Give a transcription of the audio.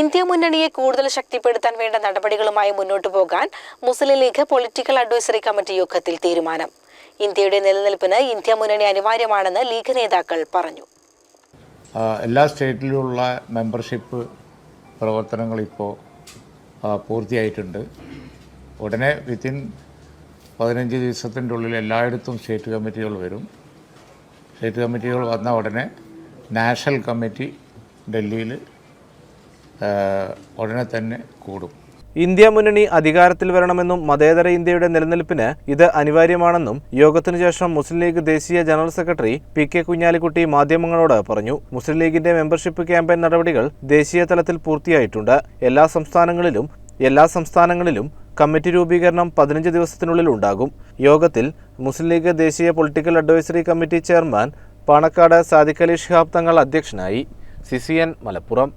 India മുന്നണിയെ കൂടുതൽ ശക്തിപ്പെടുത്താൻ വേണ്ട നടപടികളുമായി മുന്നോട്ടു പോകാൻ Muslim League political advisory committee യോഗത്തിൽ തീരുമാനം. ഇന്ത്യയുടെ നിലനിൽപ്പിന് ഇന്ത്യ മുന്നണി അനിവാര്യമാണെന്ന് ലീഗ് നേതാക്കൾ പറഞ്ഞു. എല്ലാ സ്റ്റേറ്റിലുമുള്ള മെമ്പർഷിപ്പ് പ്രവർത്തനങ്ങൾ ഇപ്പോൾ പൂർത്തിയായിട്ടുണ്ട്. ഉടനെ വിത്തിൻ പതിനഞ്ച് ദിവസത്തിന്റെ ഉള്ളിൽ എല്ലായിടത്തും സ്റ്റേറ്റ് കമ്മിറ്റികൾ വരും. സ്റ്റേറ്റ് കമ്മിറ്റികൾ വന്ന ഉടനെ നാഷണൽ കമ്മിറ്റി ഡൽഹിയിൽ ഉടനെ തന്നെ കൂടും. ഇന്ത്യ മുന്നണി അധികാരത്തിൽ വരണമെന്നും മതേതര ഇന്ത്യയുടെ നിലനിൽപ്പിന് ഇത് അനിവാര്യമാണെന്നും യോഗത്തിനു ശേഷം മുസ്ലിം ലീഗ് ദേശീയ general secretary P K Kunhalikutty മാധ്യമങ്ങളോട് പറഞ്ഞു. മുസ്ലിം ലീഗിന്റെ മെമ്പർഷിപ്പ് ക്യാമ്പയിൻ നടപടികൾ ദേശീയ തലത്തിൽ പൂർത്തിയായിട്ടുണ്ട്. എല്ലാ സംസ്ഥാനങ്ങളിലും എല്ലാ സംസ്ഥാനങ്ങളിലും കമ്മിറ്റി രൂപീകരണം പതിനഞ്ച് ദിവസത്തിനുള്ളിൽ ഉണ്ടാകും. യോഗത്തിൽ മുസ്ലിം ലീഗ് ദേശീയ political advisory committee chairman Panakkad Sadiq Ali Shihab Thangal അധ്യക്ഷനായി. C C Malappuram.